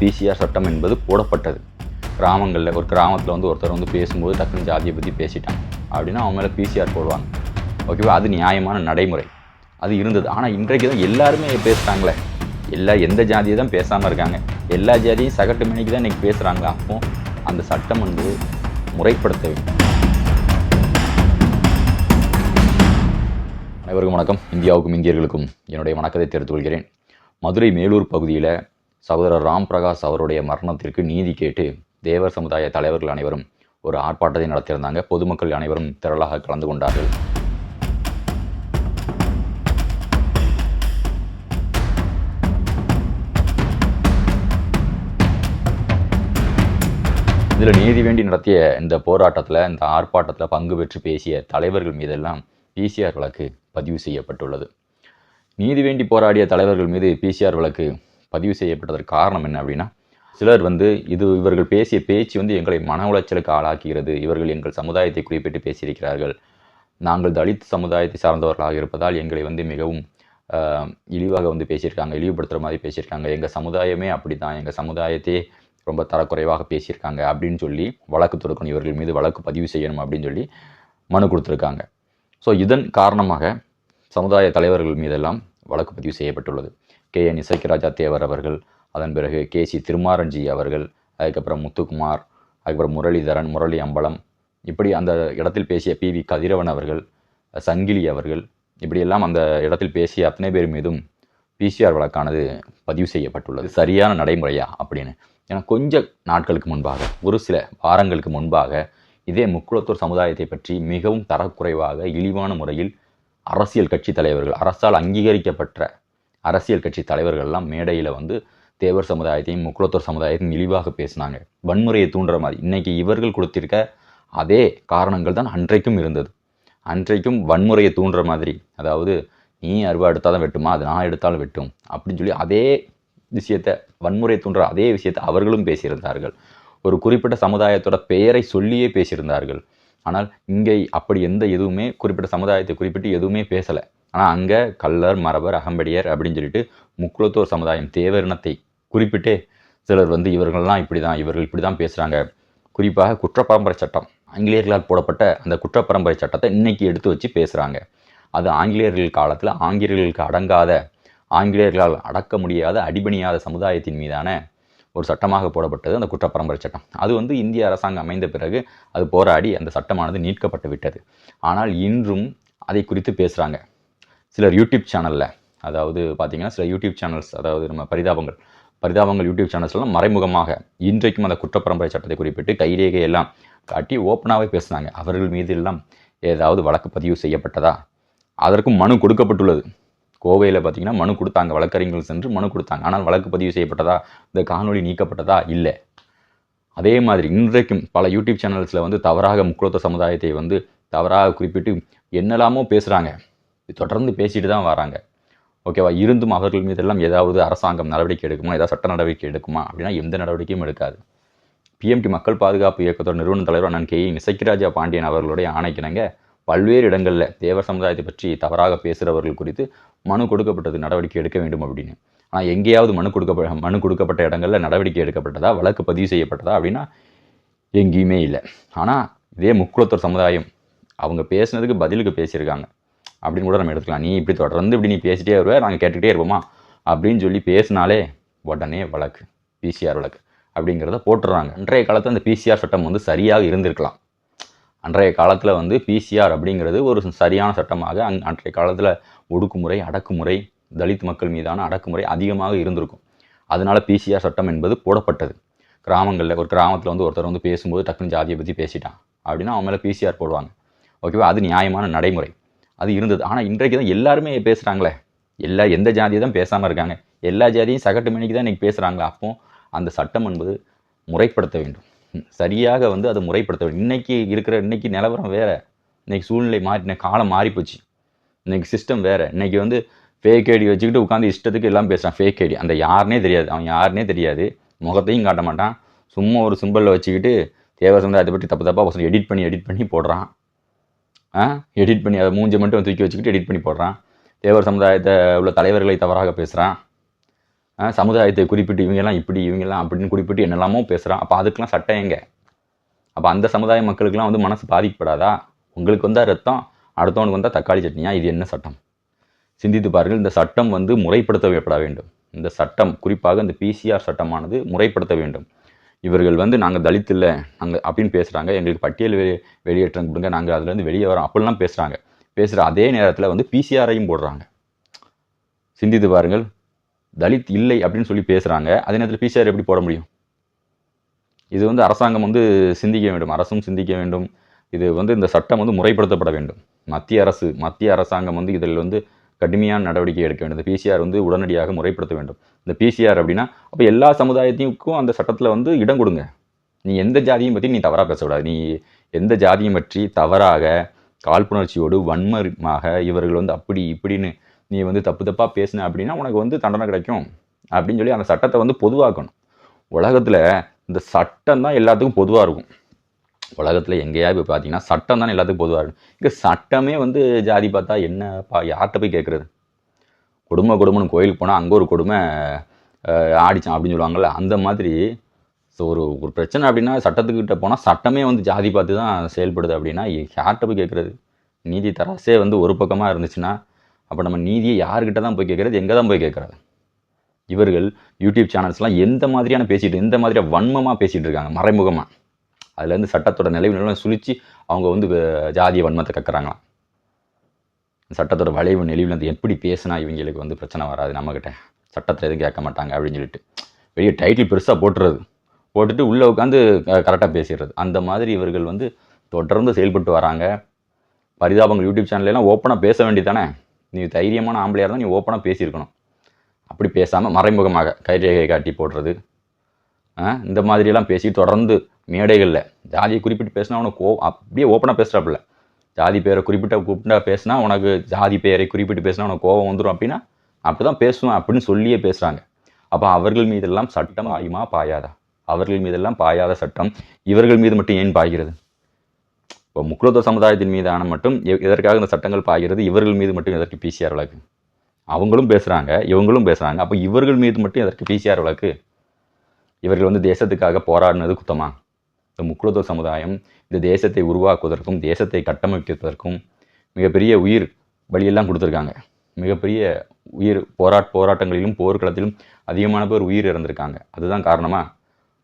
PCR சட்டம் என்பது போடப்பட்டது. கிராமங்களில் ஒரு கிராமத்தில் வந்து ஒருத்தர் வந்து பேசும்போது டக்குனு ஜாதியை பற்றி பேசிட்டாங்க. அப்படின்னா அவங்க மேலே பிசிஆர் போடுவாங்க. ஓகேவா அது நியாயமான நடைமுறை. அது இருந்தது. ஆனால் இன்றைக்கு தான் எல்லாருமே பேசுகிறாங்களே எல்லா எந்த ஜாதியை தான் பேசாமல் இருக்காங்க. எல்லா ஜாதியும் சகட்டு மணிக்கு தான் இன்றைக்கி பேசுகிறாங்களா அப்போ அந்த சட்டம் வந்து முறைப்படுத்த வேண்டும் அனைவருக்கும் வணக்கம். இந்தியாவுக்கும் இந்தியர்களுக்கும் என்னுடைய வணக்கத்தை தெரிவித்துக் கொள்கிறேன். மதுரை மேலூர் பகுதியில் சகோதரர் ராம் பிரகாஷ் அவருடைய மரணத்திற்கு நீதி கேட்டு தேவர் சமுதாய தலைவர்கள் அனைவரும் ஒரு ஆர்ப்பாட்டத்தை நடத்தியிருந்தாங்க. பொதுமக்கள் அனைவரும் திரளாக கலந்து கொண்டார்கள். இதில் நீதி வேண்டி நடத்திய இந்த போராட்டத்தில் இந்த ஆர்ப்பாட்டத்தில் பங்கு பெற்று பேசிய தலைவர்கள் மீதெல்லாம் பிசிஆர் வழக்கு பதிவு செய்யப்பட்டுள்ளது. நீதி வேண்டி போராடிய தலைவர்கள் மீது பிசிஆர் வழக்கு பதிவு செய்யப்பட்டதற்கு காரணம் என்ன அப்படின்னா சிலர் வந்து இது இவர்கள் பேசிய பேச்சு வந்து எங்களை மன உளைச்சலுக்கு ஆளாக்குகிறது. இவர்கள் எங்கள் சமுதாயத்தை குறிப்பிட்டு பேசியிருக்கிறார்கள். நாங்கள் தலித் சமுதாயத்தை சார்ந்தவர்களாக இருப்பதால் எங்களை வந்து மிகவும் இழிவாக வந்து பேசியிருக்காங்க இழிவுபடுத்துகிற மாதிரி பேசியிருக்காங்க. எங்கள் சமுதாயமே அப்படி தான் எங்கள் சமுதாயத்தையே ரொம்ப தரக்குறைவாக பேசியிருக்காங்க அப்படின்னு சொல்லி வழக்கு தொடுக்கணும். இவர்கள் மீது வழக்கு பதிவு செய்யணும் அப்படின்னு சொல்லி மனு கொடுத்துருக்காங்க. ஸோ இதன் காரணமாக சமுதாய தலைவர்கள் மீதெல்லாம் வழக்கு பதிவு செய்யப்பட்டுள்ளது. கே என் இசைக்கராஜா தேவர் அவர்கள் அதன் பிறகு கே சி திருமாரஞ்சி அவர்கள் அதுக்கப்புறம் முத்துக்குமார் அதுக்கப்புறம் முரளிதரன் முரளி அம்பலம். இப்படி அந்த இடத்தில் பேசிய பி வி கதிரவன் அவர்கள் சங்கிலி அவர்கள் இப்படியெல்லாம் அந்த இடத்தில் பேசிய அத்தனை பேர் மீதும் பிசிஆர் வழக்கானது பதிவு செய்யப்பட்டுள்ளது. சரியான நடைமுறையா அப்படின்னு. ஏன்னா கொஞ்ச நாட்களுக்கு முன்பாக ஒரு சில வாரங்களுக்கு முன்பாக இதே முக்குளத்தூர் சமுதாயத்தை பற்றி மிகவும் தரக்குறைவாக இழிவான முறையில் அரசியல் கட்சி தலைவர்கள் அரசால் அங்கீகரிக்கப்பட்ட அரசியல் கட்சி தலைவர்கள்லாம் மேடையில் வந்து தேவர் சமுதாயத்தையும் முக்குளத்தூர் சமுதாயத்தையும் இழிவாக பேசினாங்க. வன்முறையை தூண்டுற மாதிரி. இன்னைக்கு இவர்கள் கொடுத்திருக்க அதே காரணங்கள் தான் அன்றைக்கும் இருந்தது. அன்றைக்கும் வன்முறையை தூண்டுற மாதிரி. அதாவது நீ அருவா எடுத்தால் தான் வெட்டுமா? அது நான் எடுத்தாலும் வெட்டும். அப்படின்னு சொல்லி அதே விஷயத்தை வன்முறை தூண்டுற அதே விஷயத்தை அவர்களும் பேசியிருந்தார்கள். ஒரு குறிப்பிட்ட சமுதாயத்தோட பெயரை சொல்லியே பேசியிருந்தார்கள். ஆனால் இங்கே அப்படி எந்த எதுவுமே குறிப்பிட்ட சமுதாயத்தை குறிப்பிட்டு எதுவுமே பேசலை. ஆனால் அங்கே கல்லர் மரபர் அகம்படியர் அப்படின்னு சொல்லிட்டு முக்குலத்தோர் சமுதாயம் தேவரினத்தை குறிப்பிட்டே சிலர் வந்து இவர்கள்லாம் இப்படி தான் இவர்கள் இப்படி தான் பேசுகிறாங்க குறிப்பாக குற்றப்பரம்பரை சட்டம் ஆங்கிலேயர்களால் போடப்பட்ட அந்த குற்றப்பரம்பரை சட்டத்தை இன்றைக்கி எடுத்து வச்சு பேசுகிறாங்க அது ஆங்கிலேயர்கள் காலத்தில் ஆங்கிலேயர்களுக்கு அடங்காத ஆங்கிலேயர்களால் அடக்க முடியாத அடிபணியாத சமுதாயத்தின் மீதான ஒரு சட்டமாக போடப்பட்டது அந்த குற்றப்பரம்பரை சட்டம். அது வந்து இந்திய அரசாங்கம் அமைந்த பிறகு அது போராடி அந்த சட்டமானது நீட்கப்பட்டு விட்டது. ஆனால் இன்றும் அதை குறித்து பேசுகிறாங்க சிலர் யூடியூப் சேனலில் அதாவது பார்த்தீங்கன்னா சில யூடியூப் சேனல்ஸ் அதாவது நம்ம பரிதாபங்கள் பரிதாபங்கள் யூடியூப் சேனல்ஸ்லாம் மறைமுகமாக இன்றைக்கும் அந்த குற்றப்பரம்பரை சட்டத்தை குறிப்பிட்டு கைரேகை எல்லாம் காட்டி ஓப்பனாகவே பேசுனாங்க. அவர்கள் மீது எல்லாம் ஏதாவது வழக்கு பதிவு செய்யப்பட்டதா? அதற்கும் மனு கொடுக்கப்பட்டுள்ளது. கோவையில் பார்த்தீங்கன்னா மனு கொடுத்தாங்க. வழக்கறிஞர்கள் சென்று மனு கொடுத்தாங்க. ஆனால் வழக்கு பதிவு செய்யப்பட்டதா? இந்த காணொளி நீக்கப்பட்டதா? இல்லை. அதே மாதிரி இன்றைக்கும் பல யூடியூப் சேனல்ஸில் வந்து தவறாக முக்குளத்த சமுதாயத்தை வந்து தவறாக குறிப்பிட்டு என்னெல்லாமோ பேசுகிறாங்க தொடர்ந்து பேசிட்டு தான் வராங்க. ஓகேவா? இருந்தும் அவர்கள் மீதெல்லாம் ஏதாவது அரசாங்கம் நடவடிக்கை எடுக்குமா? ஏதாவது சட்ட நடவடிக்கை எடுக்குமா? அப்படின்னா எந்த நடவடிக்கையும் எடுக்காது. பிஎம்டி மக்கள் பாதுகாப்பு இயக்கத்தோட நிறுவன தலைவர் அண்ணன் கே இசைக்கிராஜா பாண்டியன் அவர்களுடைய ஆணைக்கிணங்க பல்வேறு இடங்களில் தேவர் சமுதாயத்தை பற்றி தவறாக பேசுகிறவர்கள் குறித்து மனு கொடுக்கப்பட்டது நடவடிக்கை எடுக்க வேண்டும் அப்படின்னு. ஆனால் எங்கேயாவது மனு கொடுக்க மனு கொடுக்கப்பட்ட இடங்களில் நடவடிக்கை எடுக்கப்பட்டதா? வழக்கு பதிவு செய்யப்பட்டதா? அப்படின்னா எங்கேயுமே இல்லை. ஆனால் இதே முக்குளத்தூர் சமுதாயம் அவங்க பேசுனதுக்கு பதிலுக்கு பேசியிருக்காங்க. அப்படின்னு கூட நம்ம எடுத்துக்கலாம். நீ இப்படி தொடர்ந்து இப்படி நீ பேசிட்டே வருவே நாங்கள் கேட்டுக்கிட்டே இருப்போமா? அப்படின்னு சொல்லி பேசினாலே உடனே வழக்கு பிசிஆர் வழக்கு அப்படிங்கிறத போட்டுடுறாங்க. அன்றைய காலத்தில் அந்த பிசிஆர் சட்டம் வந்து சரியாக இருந்திருக்கலாம். அன்றைய காலத்தில் வந்து பிசிஆர் அப்படிங்கிறது ஒரு சரியான சட்டமாக அங் அன்றைய காலத்தில் ஒடுக்குமுறை அடக்குமுறை தலித் மக்கள் மீதான அடக்குமுறை அதிகமாக இருந்திருக்கும். அதனால பிசிஆர் சட்டம் என்பது போடப்பட்டது. கிராமங்களில் ஒரு கிராமத்தில் வந்து ஒருத்தர் வந்து பேசும்போது டக்குனு ஜாதியை பற்றி பேசிட்டான் அப்படின்னா அவன் மேலே பிசிஆர் போடுவாங்க. ஓகேவா? அது நியாயமான நடைமுறை. அது இருந்தது. ஆனால் இன்றைக்கு தான் எல்லாருமே பேசுகிறாங்களே எல்லா எந்த ஜாதியை தான் பேசாமல் இருக்காங்க. எல்லா ஜாதியும் சகட்டு மணிக்கு தான் இன்றைக்கி பேசுகிறாங்களே அப்போ அந்த சட்டம் என்பது முறைப்படுத்த வேண்டும். சரியாக வந்து அதை முறைப்படுத்த வேண்டும். இன்றைக்கி இருக்கிற இன்றைக்கி நிலவரம் வேற. இன்றைக்கி சூழ்நிலை மாறின காலம் மாறிப்போச்சு இன்றைக்கி சிஸ்டம் வேற. இன்றைக்கி வந்து ஃபேக் ஐடி வச்சுக்கிட்டு உட்காந்து இஷ்டத்துக்கு எல்லாம் பேசுகிறான் ஃபேக் ஐடி அந்த யாருனே தெரியாது. அவன் யாருனே தெரியாது. முகத்தையும் காட்ட மாட்டான். சும்மா ஒரு சிம்பிளில் வச்சுக்கிட்டு தேவ சமுதாயத்தை பற்றி தப்பு தப்பாக எடிட் பண்ணி எடிட் பண்ணி போடுறான். எடிட் பண்ணி அதை மூஞ்சை மட்டும் தூக்கி வச்சுக்கிட்டு எடிட் பண்ணி போடுறான். தேவர் சமுதாயத்தை உள்ள தலைவர்களை தவறாக பேசுகிறான் சமுதாயத்தை குறிப்பிட்டு இவங்கெல்லாம் இப்படி இவங்கெல்லாம் அப்படின்னு குறிப்பிட்டு என்னெல்லாமோ பேசுகிறான் அப்போ அதுக்கெல்லாம் சட்டம் எங்கே? அப்போ அந்த சமுதாய மக்களுக்கெல்லாம் வந்து மனசு பாதிக்கப்படாதா? உங்களுக்கு வந்தால் ரத்தம் அடுத்தவனுக்கு வந்தால் தக்காளி சட்னியா? இது என்ன சட்டம்? சிந்தித்து பாருங்கள் இந்த சட்டம் வந்து முறைப்படுத்தப்பட வேண்டும். இந்த சட்டம் குறிப்பாக இந்த பிசிஆர் சட்டமானது முறைப்படுத்த வேண்டும். இவர்கள் வந்து நாங்கள் தலித் இல்லை நாங்கள் அப்படின்னு பேசுகிறாங்க எங்களுக்கு பட்டியல் வெளி வெளியேற்றம் கொடுங்க நாங்கள் அதுலேருந்து வெளியே வரோம் அப்படிலாம் பேசுகிறாங்க பேசுகிற அதே நேரத்தில் வந்து பிசிஆரையும் போடுறாங்க. சிந்தித்து பாருங்கள். தலித் இல்லை அப்படின்னு சொல்லி பேசுகிறாங்க அதே நேரத்தில் பிசிஆர் எப்படி போட முடியும்? இது வந்து அரசாங்கம் வந்து சிந்திக்க வேண்டும். அரசும் சிந்திக்க வேண்டும். இது வந்து இந்த சட்டம் வந்து முறைப்படுத்தப்பட வேண்டும். மத்திய அரசு மத்திய அரசாங்கம் வந்து இதில் வந்து கடுமையான நடவடிக்கை எடுக்க வேண்டும். இந்த பிசிஆர் வந்து உடனடியாக முறைப்படுத்த வேண்டும். இந்த பிசிஆர் அப்படின்னா அப்போ எல்லா சமுதாயத்துக்கும் அந்த சட்டத்தில் வந்து இடம் கொடுங்க. நீ எந்த ஜாதியும் பற்றி நீ தவறாக பேசக்கூடாது. நீ எந்த ஜாதியும் பற்றி தவறாக காழ்ப்புணர்ச்சியோடு வன்மமாக இவர்கள் வந்து அப்படி இப்படின்னு நீ வந்து தப்பு தப்பாக பேசின அப்படின்னா உனக்கு வந்து தண்டனை கிடைக்கும் அப்படின்னு சொல்லி அந்த சட்டத்தை வந்து பொதுவாக்கணும். உலகத்தில் இந்த சட்டம் தான் எல்லாத்துக்கும் பொதுவாக இருக்கும். உலகத்தில் எங்கேயாவது போய் பார்த்தீங்கன்னா சட்டம் தான் எல்லாத்துக்கும் பொதுவாக இருக்கும் இங்கே சட்டமே வந்து ஜாதி பார்த்தா என்னப்பா யார்கிட்ட போய் கேட்குறது கொடுமை கொடுமைன்னு கோயிலுக்கு போனால் அங்கே ஒரு கொடுமை ஆடிச்சான் அப்படின்னு சொல்லுவாங்கள்ல அந்த மாதிரி. ஸோ ஒரு ஒரு பிரச்சனை அப்படின்னா சட்டத்துக்கிட்ட போனால் சட்டமே வந்து ஜாதி பார்த்து தான் செயல்படுது அப்படின்னா யார்கிட்ட போய் கேட்குறது நீதி தராசே வந்து ஒரு பக்கமாக இருந்துச்சுன்னா அப்போ நம்ம நீதியை யார்கிட்ட தான் போய் கேட்குறது எங்கே தான் போய் கேட்குறது இவர்கள் யூடியூப் சேனல்ஸ்லாம் எந்த மாதிரியான பேசிகிட்டு எந்த மாதிரியான வன்மமாக பேசிகிட்டு இருக்காங்க மறைமுகமாக அதுலேருந்து சட்டத்தோட நிலைவுலாம் சுழிச்சு அவங்க வந்து ஜாதிய வன்மத்தை கக்குறாங்களாம். சட்டத்தோட வளைவு நெளிவுலேருந்து எப்படி பேசினா இவங்களுக்கு வந்து பிரச்சனை வராது நம்மக்கிட்ட சட்டத்தில் எதுவும் கேட்க மாட்டாங்க அப்படின்னு சொல்லிட்டு. வெளியே டைட்டில் பெருசாக போட்டுறது. போட்டுட்டு உள்ளே உட்காந்து கரெக்டாக பேசிடுறது. அந்த மாதிரி இவர்கள் வந்து தொடர்ந்து செயல்பட்டு வராங்க. பரிதாபங்கள் யூடியூப் சேனல்லாம் ஓப்பனாக பேச வேண்டியதானே நீ தைரியமான ஆம்பளையாக இருந்தால் நீ ஓப்பனாக பேசியிருக்கணும். அப்படி பேசாமல் மறைமுகமாக கைரேகை காட்டி போடுறது. ஆ, இந்த மாதிரியெல்லாம் பேசி தொடர்ந்து மேடைகளில். ஜாதியை குறிப்பிட்டு பேசினா உனக்கு கோ அப்படியே ஓப்பனாக பேசுகிறாப்புல ஜாதி பேரை குறிப்பிட்ட கூப்பிட்டா பேசினா உனக்கு ஜாதி பெயரை குறிப்பிட்டு பேசினா உனக்கு கோபம் வந்துடும் அப்படின்னா அப்படி தான் பேசுவேன் அப்படின்னு சொல்லியே பேசுகிறாங்க அப்போ அவர்கள் மீதெல்லாம் சட்டம் ஆயுமா பாயாதா? அவர்கள் மீதெல்லாம் பாயாத சட்டம் இவர்கள் மீது மட்டும் ஏன் பாய்கிறது? இப்போ முக்குலத்துவ சமுதாயத்தின் மீதான மட்டும் எ- எதற்காக இந்த சட்டங்கள் பாய்கிறது? இவர்கள் மீது மட்டும் எதற்கு பிசிஆர் வழக்கு? அவங்களும் பேசுகிறாங்க இவங்களும் பேசுகிறாங்க அப்போ இவர்கள் மீது மட்டும் எதற்கு பிசிஆர் வழக்கு? இவர்கள் வந்து தேசத்துக்காக போராடினது குத்தமாக இந்த முக்குலத்துவ சமுதாயம் இந்த தேசத்தை உருவாக்குவதற்கும் தேசத்தை கட்டமைப்பதற்கும் மிகப்பெரிய உயிர் பலியெல்லாம் கொடுத்துருக்காங்க. மிகப்பெரிய உயிர் போராட் போராட்டங்களிலும் போர்க்களத்திலும் அதிகமான பேர் உயிர் இறந்திருக்காங்க. அதுதான் காரணமாக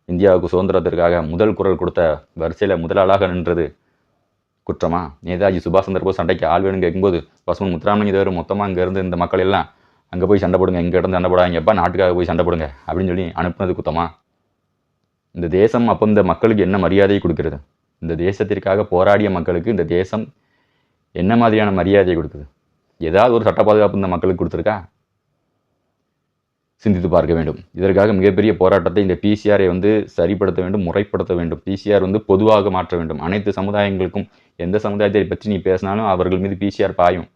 இந்தியாவுக்கு சுதந்திரத்திற்காக முதல் குரல் கொடுத்த வரிசையில் முதலாளாக நின்றது குற்றமா? நேதாஜி சுபாஷ் சந்திர போஸ் சண்டைக்கு ஆள் வேணும்னு கேட்கும்போது பசுமன் முத்துராமலிங்க தேவர் மொத்தமாக அங்கே இருந்து இந்த மக்கள் எல்லாம் அங்கே போய் சண்டை போடுங்க இங்கே இருந்து சண்டை போடாங்கப்பா நாட்டுக்காக போய் சண்டை போடுங்க அப்படின்னு சொல்லி அனுப்புனது குத்தமா? இந்த தேசம் அப்போ இந்த மக்களுக்கு என்ன மரியாதை கொடுக்கிறது? இந்த தேசத்திற்காக போராடிய மக்களுக்கு இந்த தேசம் என்ன மாதிரியான மரியாதையை கொடுக்குது? ஏதாவது ஒரு சட்ட பாதுகாப்பு இந்த மக்களுக்கு கொடுத்துருக்கா? சிந்தித்து பார்க்க வேண்டும். இதற்காக மிகப்பெரிய போராட்டத்தை இந்த பிசிஆரை வந்து சரிப்படுத்த வேண்டும் முறைப்படுத்த வேண்டும். பிசிஆர் வந்து பொதுவாக மாற்ற வேண்டும். அனைத்து சமுதாயங்களுக்கும் எந்த சமுதாயத்தை பற்றி நீ பேசினாலும் அவர்கள் மீது பிசிஆர் பாயும்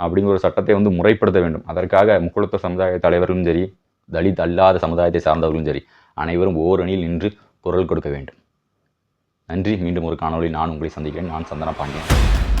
அப்படிங்கிற ஒரு சட்டத்தை வந்து முறைப்படுத்த வேண்டும். அதற்காக முக்குளத்த சமுதாய தலைவர்களும் சரி தலித் அல்லாத சமுதாயத்தை சார்ந்தவர்களும் சரி அனைவரும் ஓரணியில் நின்று குரல் கொடுக்க வேண்டும். நன்றி. மீண்டும் ஒரு காணொளி நான் உங்களை சந்திக்கிறேன். நான் சந்தன பாண்டியன்.